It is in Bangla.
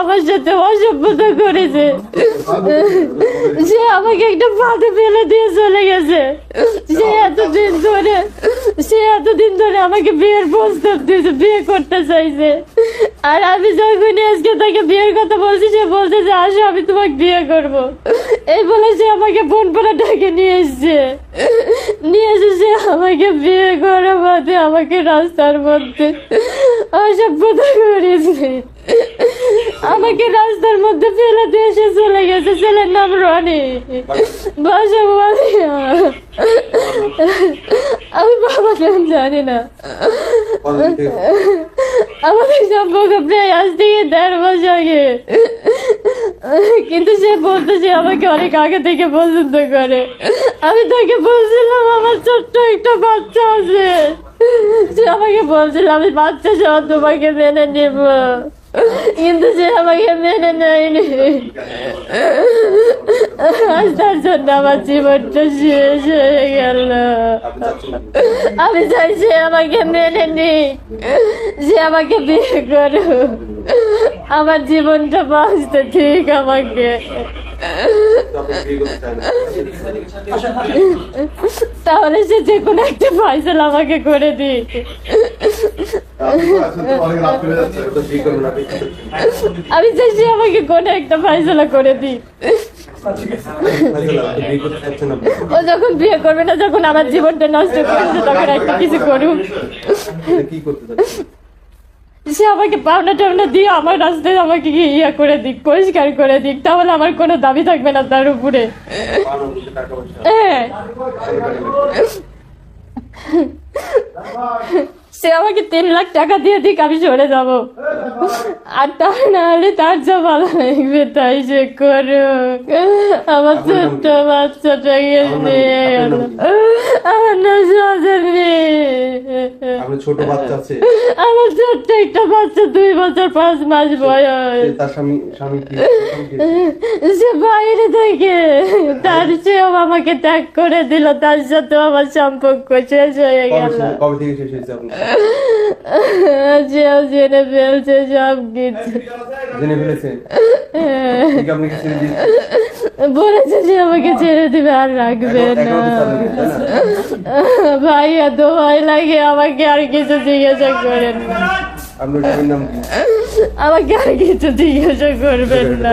আমার সাথে অসভ্যতা করেছে। সে আমাকে একটা ফাঁদে ফেলে দিয়ে চলে গেছে। সে এতদিন ধরে, সে এতদিন ধরে আমাকে বিয়ের প্রস্তাব দিয়েছে, বিয়ে করতে চাইছে। আর আমি যখন আজকে তাকে বিয়ের কথা বলছি, সে বলছে যে, আসো, আমি তোমাকে বিয়ে করব। এই বলে সে আমাকে বোন পাড়া ডেকে নিয়ে এসছে। নিয়ে এসে সে আমাকে বিয়ে করে বাদে আমাকে রাস্তার মধ্যে অসভ্যতা করেছে। আমাকে রাস্তার মধ্যে ফেলে দিয়ে এসে চলে গেছে। ছেলের নাম রনি। বাসা আমি বাবাকে আমি জানি না। আমাদের সম্পর্ক প্রায় আজ থেকে দেড় মাস আগে। কিন্তু সে বলতে বলতেছে আমাকে অনেক আগে থেকে পছন্দ করে। আমি তাকে বলছিলাম, আমার ছোট্ট একটা বাচ্চা আছে। সে আমাকে বলছিল, আমি বাচ্চা সহ তোমাকে মেনে নেব। কিন্তু সে আমাকে মেনে নেয়নি আজ তার জন্য আমার জীবনটা শেষ হয়ে গেল আমি চাই সে আমাকে মেনে নি সে আমাকে বিয়ে করো আমার জীবনটা বাঁচতে ঠিক আমাকে তাহলে সে যে কোনো একটা ফয়সাল আমাকে করে দিই আমি চাই সে আমাকে কোনো একটা ফয়সলা করে দিই। ও যখন বিয়ে করবে না, যখন আমার জীবনটা নষ্ট করেছে তখন একটা কিছু করুক? সে আমাকে পাওনা টাওনা দিয়ে আমার রাস্তায় আমাকে ইয়া করে দিক, পরিষ্কার করে দিক। তাহলে আমার কোনো দাবি থাকবে না তার উপরে। হ্যাঁ। সে আমাকে তিন লাখ টাকা দিয়ে দিক আমি সরে যাব। আর তা না হলে তার যা ভালো লাগবে তাই সে করুক। আমার ছোট্ট বাচ্চাটাকে নিয়ে গেল। আমার না সাজের মেয়ে ছোট বাচ্চা আছে। আমার ছোট্ট একটা বাচ্চা দুই বছর পাঁচ মাস বয়স। তার স্বামী স্বামী? সে বাইরে থেকে। তার সেও আমাকে ত্যাগ করে দিল তার সাথে আমার সম্পর্ক শেষ হয়ে গেল। কবে থেকে শেষ হয়েছে সেও জেনে ফেলছে সব কিছু। জেনে ফেলেছে। আপনি কি ছেড়ে বলেছে যে আমাকে ছেড়ে দিবে আর রাখবে না? ভাই এত ভয় লাগে আমাকে আর কিছু জিজ্ঞাসা করেন না। আমাকে আর কিছু জিজ্ঞাসা করবেন না।